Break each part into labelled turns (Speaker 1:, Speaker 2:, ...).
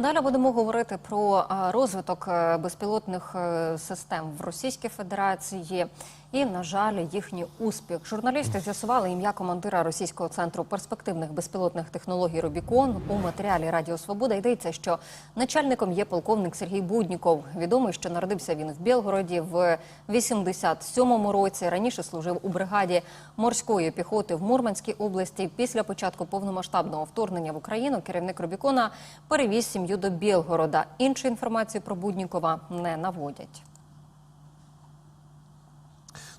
Speaker 1: Далі будемо говорити про е, розвиток е, безпілотних е, систем в Російській Федерації і, на жаль, їхній успіх. Журналісти з'ясували ім'я командира російського центру перспективних безпілотних технологій Рубікон. У матеріалі Радіо Свобода йдеться, що начальником є полковник Сергій Будніков. Відомий, що народився він в Білгороді в 87-му році. Раніше служив у бригаді морської піхоти в Мурманській області. Після початку повномасштабного вторгнення в Україну керівник Рубікона перевіз сім'ю до Білгорода. Іншу інформацію про Буднікова не наводять.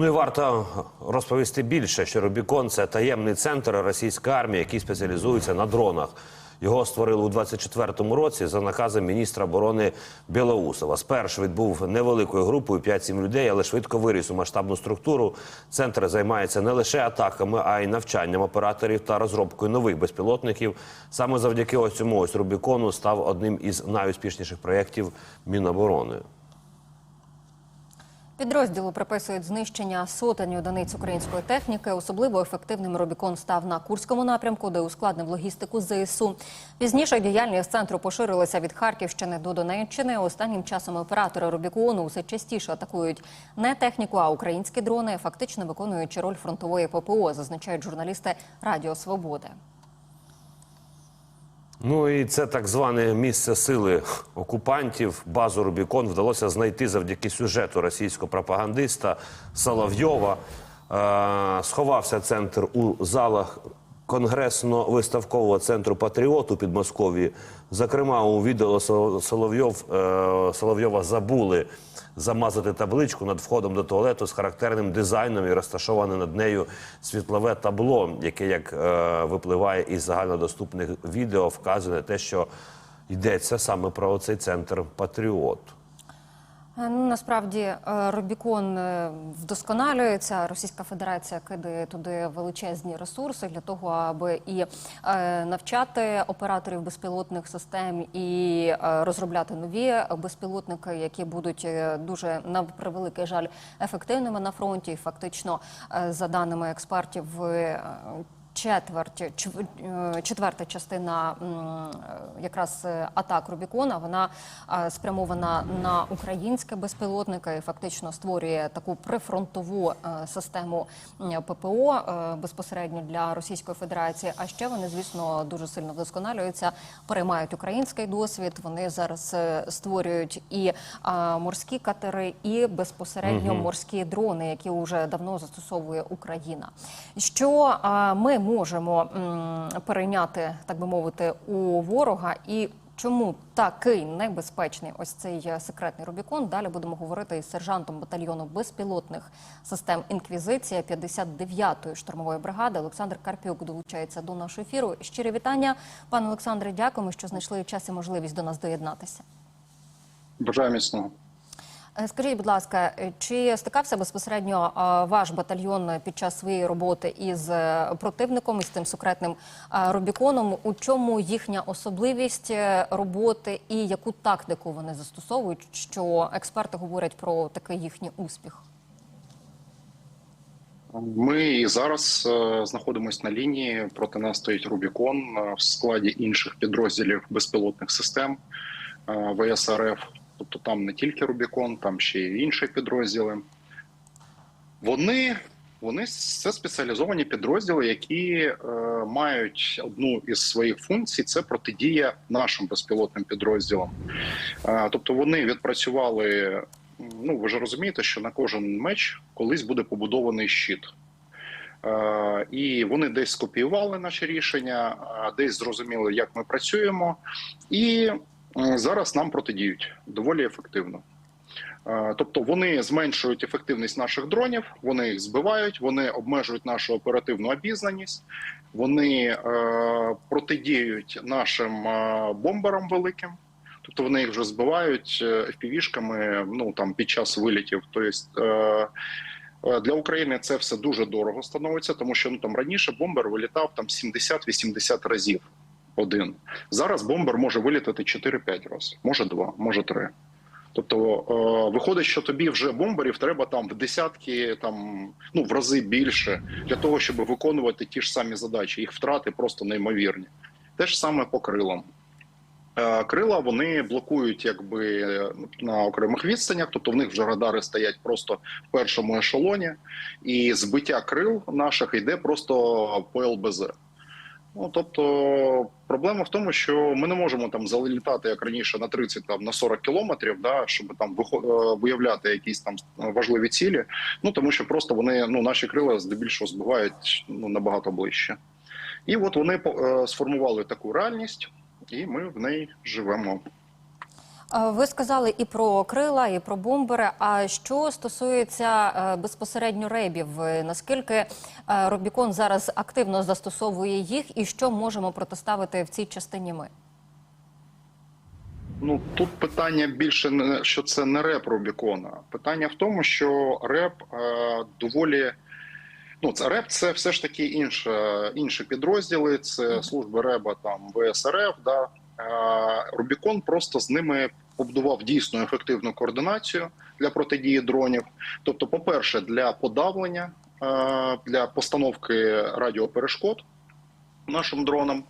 Speaker 2: Ну і варто розповісти більше, що Рубікон це таємний центр російської армії, який спеціалізується на дронах. Його створили у 24-му році за наказом міністра оборони Білоусова. Спершу відбув невеликою групою 5-7 людей, але швидко виріс у масштабну структуру. Центр займається не лише атаками, а й навчанням операторів та розробкою нових безпілотників. Саме завдяки ось цьому ось Рубікону став одним із найуспішніших проєктів Міноборони.
Speaker 1: Підрозділу приписують знищення сотень одиниць української техніки. Особливо ефективним Рубікон став на Курському напрямку, де ускладнив логістику ЗСУ. Пізніше діяльність центру поширилася від Харківщини до Донеччини. Останнім часом оператори Рубікону все частіше атакують не техніку, а українські дрони, фактично виконуючи роль фронтової ППО, зазначають журналісти Радіо Свободи.
Speaker 2: Ну і це так зване місце сили окупантів. Базу Рубікон вдалося знайти завдяки сюжету російського пропагандиста Соловйова. Е, сховався центр у залах конгресно-виставкового центру Патріот у Підмосков'ї. Зокрема, у відео Сол- Соловйов, е, Соловйова забули замазати табличку над входом до туалету з характерним дизайном і розташоване над нею світлове табло, яке, як е, випливає із загальнодоступних відео, вказує на те, що йдеться саме про цей центр Патріот.
Speaker 1: Е, Ну, насправді е, Рубікон е, вдосконалюється. Російська Федерація кидає туди величезні ресурси для того, аби і навчати операторів безпілотних систем, і розробляти нові безпілотники, які будуть дуже на превеликий жаль ефективними на фронті. Фактично, за даними експертів, Четверть, е, четверта частина е, якраз е, атак Рубікона, вона спрямована на українське безпілотника і фактично створює таку прифронтову систему ППО безпосередньо для Російської Федерації. А ще вони, звісно, дуже сильно вдосконалюються, переймають український досвід. Вони зараз створюють і морські катери, і безпосередньо морські дрони, які вже давно застосовує Україна. Що ми можемо перейняти, так би мовити, у ворога і. Чому такий небезпечний ось цей е, секретний Рубікон? Далі будемо говорити із сержантом батальйону безпілотних систем Інквізиція 59-ї штурмової бригади. Олександр Карпюк долучається до нашого ефіру. Щире вітання, пане Олександре. Дякуємо, що знайшли час і можливість до нас доєднатися.
Speaker 3: Бажаю міцного.
Speaker 1: Е, Скажіть, будь ласка, е, чи стикався безпосередньо е, ваш батальйон під час своєї роботи із противником, із цим секретним Рубіконом? У чому їхня особливість роботи і яку тактику вони застосовують? Що експерти говорять про такий їхній успіх?
Speaker 3: Ми і зараз знаходимося на лінії. Проти нас стоїть Рубікон в складі інших підрозділів безпілотних систем е, ВСРФ. Тобто там не тільки Рубікон, там ще й інші підрозділи. Вони, вони це спеціалізовані підрозділи, які е, мають одну із своїх функцій це протидія нашим безпілотним підрозділам. Е, тобто вони відпрацювали. Ну, ви ж розумієте, що на кожен меч колись буде побудований щит. Е, і вони десь скопіювали наші рішення, е, десь зрозуміли, як ми працюємо, і зараз нам протидіють доволі ефективно. Е, Тобто вони зменшують ефективність наших дронів, вони їх збивають, вони обмежують нашу оперативну обізнаність, вони е, протидіють нашим е, бомберам великим. Тобто вони їх вже збивають е, FPV-шками, ну там під час вилітів. Тобто е, е, для України це все дуже дорого становиться, тому що ну там раніше бомбер вилітав там 70-80 разів один. Зараз бомбер може вилітати 4-5 разів, може 2, може 3. Тобто е, виходить, що тобі вже бомберів треба там в десятки, там ну в рази більше для того, щоб виконувати ті ж самі задачі. Їх втрати просто неймовірні. Те ж саме по крилам. Е, Крила вони блокують якби на окремих відстанях, тобто в них вже радари стоять просто в першому ешелоні, і збиття крил наших йде просто по ЛБЗ. Ну тобто проблема в тому, що ми не можемо там залітати як раніше на 30 там на 40 кілометрів, да, щоб там е, виявляти якісь там важливі цілі. Ну тому що просто вони ну наші крила здебільшого збивають ну набагато ближче. І от вони е, сформували таку реальність, і ми в неї живемо.
Speaker 1: Ви сказали і про крила, і про бомбери. А що стосується е, безпосередньо ребів, е, наскільки е, Рубікон зараз активно застосовує їх, і що можемо протиставити в цій частині ми?
Speaker 3: Ну тут питання більше що це не реп Рубікона. Питання в тому, що реп е, доволі. Ну, це реп, це все ж таки інше, інші підрозділи. Це служби реба там ВСРФ. Да. Рубікон просто з ними побудував дійсно ефективну координацію для протидії дронів. Тобто, по-перше, для подавлення, для постановки радіоперешкод нашим дронам.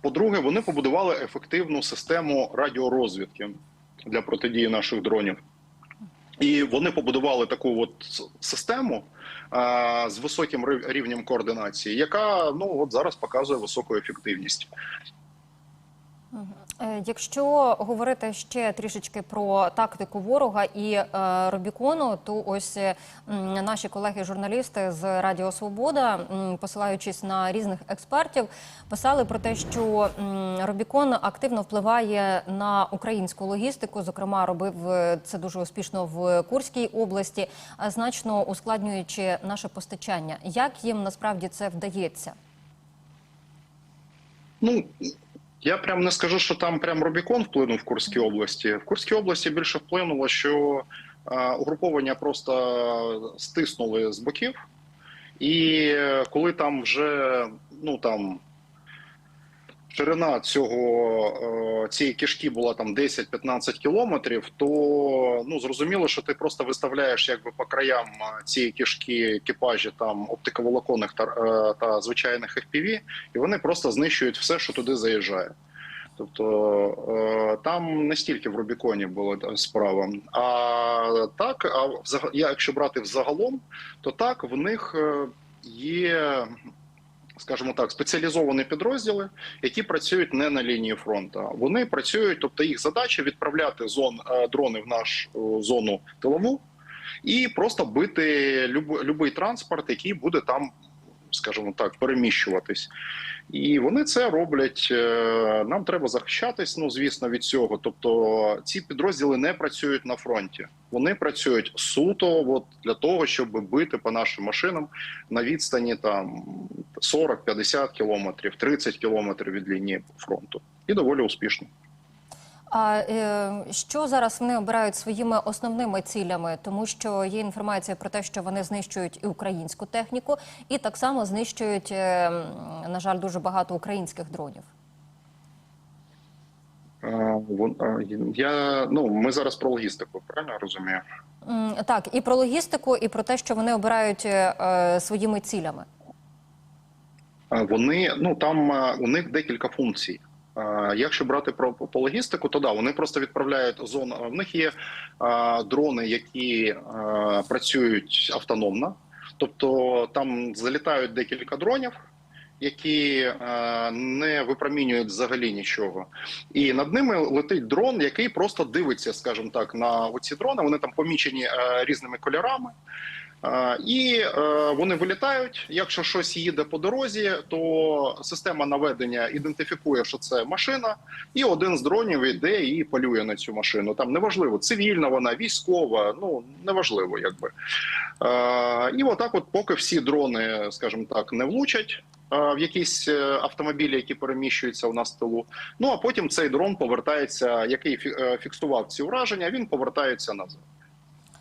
Speaker 3: По-друге, вони побудували ефективну систему радіорозвідки для протидії наших дронів. І вони побудували таку от систему а, з високим рівнем координації, яка ну от зараз показує високу ефективність.
Speaker 1: Е, Якщо говорити ще трішечки про тактику ворога і е, Рубікону, то ось е, наші колеги-журналісти з Радіо Свобода, посилаючись на різних експертів, писали про те, що м, Рубікон активно впливає на українську логістику. Зокрема, робив це дуже успішно в Курській області, значно ускладнюючи наше постачання. Як їм насправді це вдається?
Speaker 3: Ну я прям не скажу, що там прям Рубікон вплинув в Курській області. В Курській області більше вплинуло, що а, угруповання просто стиснули з боків, і е, коли там вже ну там. Ширина цього е, цієї кишки була там 10-15 кілометрів, то ну зрозуміло, що ти просто виставляєш якби по краям е, цієї кишки екіпажі там оптиковолоконних та, е, та звичайних FPV, і вони просто знищують все, що туди заїжджає. Тобто там не стільки в Рубіконі була справа. А так, а якщо брати взагалом, то так в них є скажімо так, спеціалізовані підрозділи, які працюють не на лінії фронту. Вони працюють, тобто їх задача відправляти зон е, дрони в нашу зону тилову і просто бити любий транспорт, який буде там, скажімо так, переміщуватись. І вони це роблять. Е, Нам треба захищатись, ну звісно, від цього. Тобто ці підрозділи не працюють на фронті. Вони працюють суто от, для того, щоб бити по нашим машинам на відстані там 40-50 кілометрів, 30 кілометрів від лінії фронту, і доволі успішно.
Speaker 1: А е, що зараз вони обирають своїми основними цілями, тому що є інформація про те, що вони знищують і українську техніку, і так само знищують, е, на жаль, дуже багато українських дронів.
Speaker 3: Е, Я ну ми зараз про логістику, правильно розумію?
Speaker 1: Так, і про логістику, і про те, що вони обирають своїми цілями.
Speaker 3: Вони ну там у них декілька функцій. Якщо брати про по логістику, то да, вони просто відправляють зону. В них є дрони, які працюють автономно, тобто там залітають декілька дронів, які е, не випромінюють взагалі нічого. І над ними летить дрон, який просто дивиться, скажімо так, на оці дрони. Вони там помічені е, різними кольорами. І е, вони вилітають. Якщо щось їде по дорозі, то система наведення ідентифікує, що це машина, і один з дронів йде і полює на цю машину. Там неважливо, цивільна вона, військова, ну неважливо, якби. І отак, от, поки всі дрони, скажімо так, не влучать. В якісь е, автомобілі, які переміщуються у нас в тилу. Ну а потім цей дрон повертається, який е, фіксував ці ураження, він повертається назад.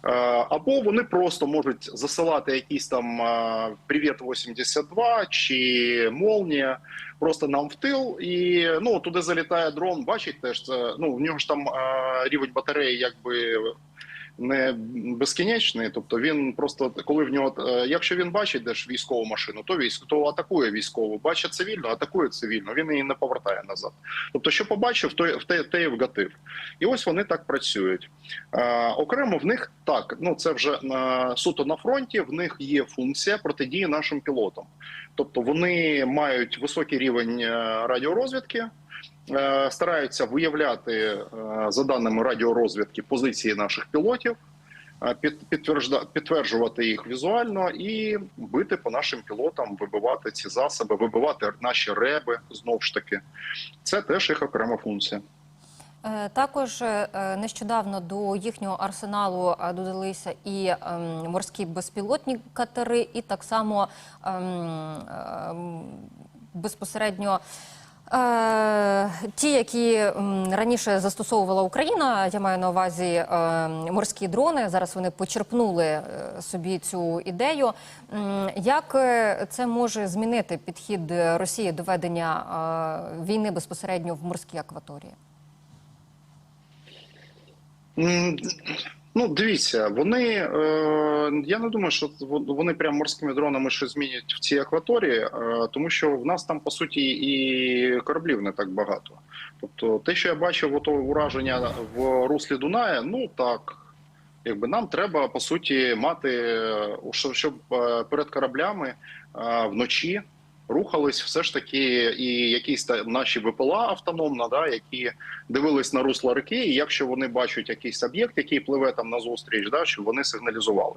Speaker 3: Е, Або вони просто можуть засилати якісь там е, Привіт 82 чи Молнія просто нам в тил, і ну туди залітає дрон. Бачить теж це. Ну в нього ж там е, рівень батареї, якби не безкінечний. Тобто він просто коли в нього, е, якщо він бачить десь військову машину, то військ то атакує військову. Бачить цивільну, атакує цивільну. Він її не повертає назад. Тобто, що побачив, то в те, те вгатив. І ось вони так працюють. Е, окремо в них так. Ну це вже на суто на фронті. В них є функція протидії нашим пілотам. Тобто вони мають високий рівень е, радіорозвідки. Е, Стараються виявляти е, за даними радіорозвідки позиції наших пілотів, е, підтверджувати їх візуально і бити по нашим пілотам, вибивати ці засоби, вибивати наші реби знову ж таки. Це теж їх окрема функція.
Speaker 1: Також нещодавно до їхнього арсеналу додалися і ем, морські безпілотні катери, і так само ем, ем, безпосередньо. Е, ті, які раніше застосовувала Україна, я маю на увазі е, морські дрони. Зараз вони почерпнули е, собі цю ідею. Як це може змінити підхід Росії до ведення війни безпосередньо в морській акваторії?
Speaker 3: Ну, дивіться, вони е, я не думаю, що вони прям морськими дронами щось змінять в цій акваторії, е, тому що в нас там по суті і кораблів не так багато. Тобто, те, що я бачив, ото ураження в руслі Дуная, ну так. Якби нам треба по суті мати, е, щоб, щоб е, перед кораблями е, вночі рухались все ж таки і якісь наші ВПЛА автономна, да, які дивились на русло реки, і якщо вони бачать якийсь об'єкт, який пливе там назустріч, да, щоб вони сигналізували.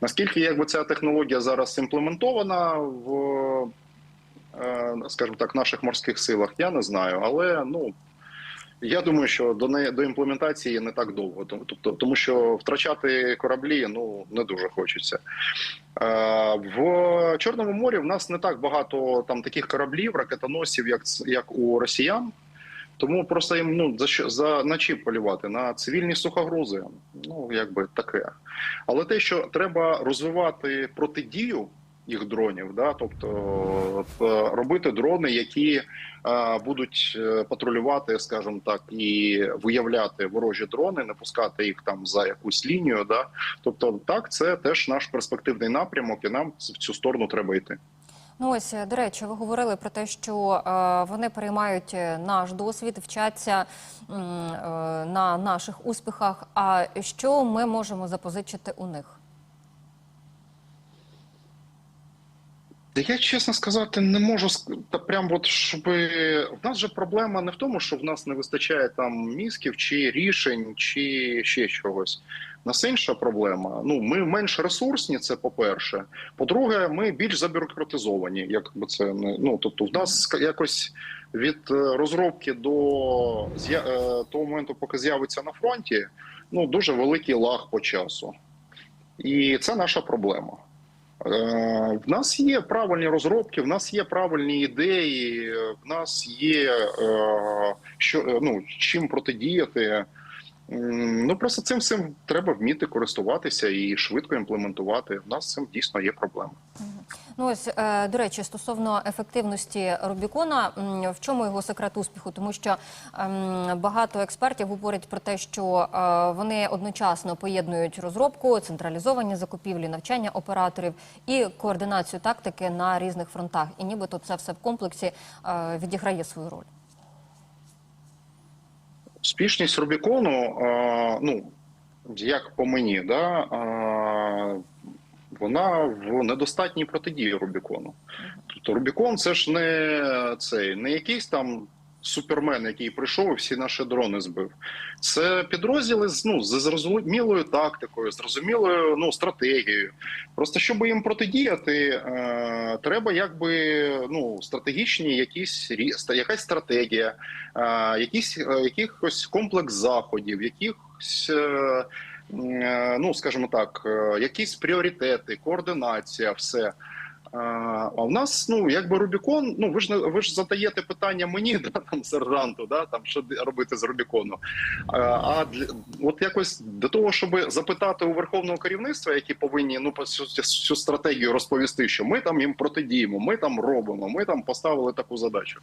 Speaker 3: Наскільки якби ця технологія зараз імплементована в, е, скажімо так, наших морських силах, я не знаю, але ну. Я думаю, що до неї до імплементації не так довго, тобто, тому що втрачати кораблі ну не дуже хочеться. В Чорному морі в нас не так багато там таких кораблів, ракетоносів, як як у росіян. Тому просто їм ну за що за на чим полювати на цивільні сухогрузи. Ну якби таке. Але те, що треба розвивати протидію їх дронів, да, тобто е, робити дрони, які е, будуть е, патрулювати, скажімо так, і виявляти ворожі дрони, не пускати їх там за якусь лінію. Да, тобто, так, це теж наш перспективний напрямок, і нам в цю сторону треба йти.
Speaker 1: Ну ось до речі, ви говорили про те, що е, вони переймають е, наш досвід, вчаться е, на наших успіхах. А що ми можемо запозичити у них?
Speaker 3: Та Я чесно сказати, не можу та прям от щоб в нас же проблема не в тому, що в нас не вистачає там мізків чи рішень, чи ще чогось. У нас інша проблема. Ну ми менш ресурсні, це по-перше. По-друге, ми більш забюрократизовані. Як би це не ну тобто, в нас якось від е, розробки до е, того моменту, поки з'явиться на фронті, ну дуже великий лаг по часу, і це наша проблема. Е, В нас є правильні розробки, в нас є правильні ідеї, в нас є е, що е, ну чим протидіяти. Ну просто цим всім треба вміти користуватися і швидко імплементувати. В нас цим дійсно є проблеми.
Speaker 1: Ну ось е, до речі, стосовно ефективності Рубікона, в чому його секрет успіху? Тому що ем, багато експертів говорять про те, що е, вони одночасно поєднують розробку, централізовані закупівлі, навчання операторів і координацію тактики на різних фронтах. І нібито це все в комплексі е, відіграє свою роль.
Speaker 3: Успішність Рубікону, ну як по мені, да, вона в недостатній протидії Рубікону. Тобто Рубікон це ж не цей, не якийсь там супермен, який прийшов і всі наші дрони збив. Це підрозділи з ну з зрозумілою тактикою, зрозумілою ну стратегією. Просто щоб їм протидіяти, е, треба якби ну стратегічні якісь якась стратегія, е, якісь е, якихось комплекс заходів, якихось. Е, е, Ну, скажімо так, е, якісь пріоритети, координація, все. А в нас, ну якби Рубікон, ну ви ж ви ж задаєте питання мені, да, там сержанту, да, там що робити з Рубікону. А, для от якось до того, щоб запитати у верховного керівництва, які повинні ну по цю, стратегію розповісти, що ми там їм протидіємо, ми там робимо, ми там поставили таку задачу.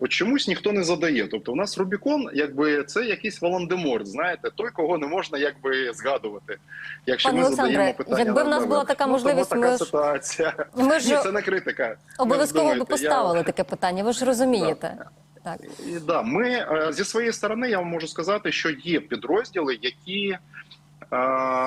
Speaker 3: От чомусь ніхто не задає. Тобто, у нас Рубікон, якби це якийсь Волан-де-Морт, знаєте, той, кого не можна якби згадувати. Якщо
Speaker 1: Пане
Speaker 3: ми
Speaker 1: Олександре,
Speaker 3: задаємо питання,
Speaker 1: якби в нас була така
Speaker 3: Ну,
Speaker 1: можливість,
Speaker 3: така
Speaker 1: ми ж-
Speaker 3: ситуація.
Speaker 1: Ми ж
Speaker 3: Ні, це не критика.
Speaker 1: Обов'язково би поставили
Speaker 3: Я...
Speaker 1: таке питання. Ви ж розумієте. Так.
Speaker 3: І, да, ми е, зі своєї сторони я вам можу сказати, що є підрозділи, які,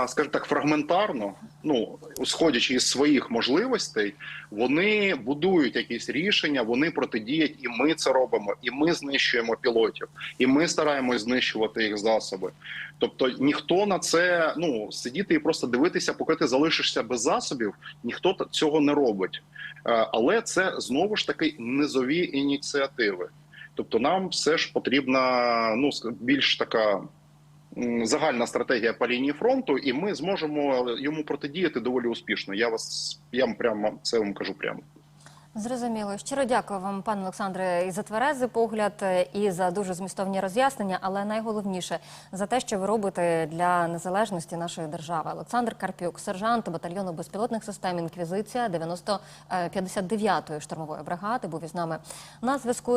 Speaker 3: скажімо так, фрагментарно, ну сходячи із своїх можливостей, вони будують якісь рішення, вони протидіють, і ми це робимо. І ми знищуємо пілотів, і ми стараємось знищувати їх засоби. Тобто ніхто на це ну сидіти і просто дивитися, поки ти залишишся без засобів, ніхто цього не робить. Е, Але це знову ж таки низові ініціативи. Тобто, нам все ж потрібна ну більш така загальна стратегія по лінії фронту, і ми зможемо йому протидіяти доволі успішно. Я вас я прямо це вам кажу прямо.
Speaker 1: Зрозуміло. Щиро дякую вам, пане Олександре, і за тверезий погляд, е, і за дуже змістовні роз'яснення, але найголовніше за те, що ви робите для незалежності нашої держави. Олександр Карпюк, сержант батальйону безпілотних систем інквізиція 90 59-ї штурмової бригади, був із нами на зв'язку.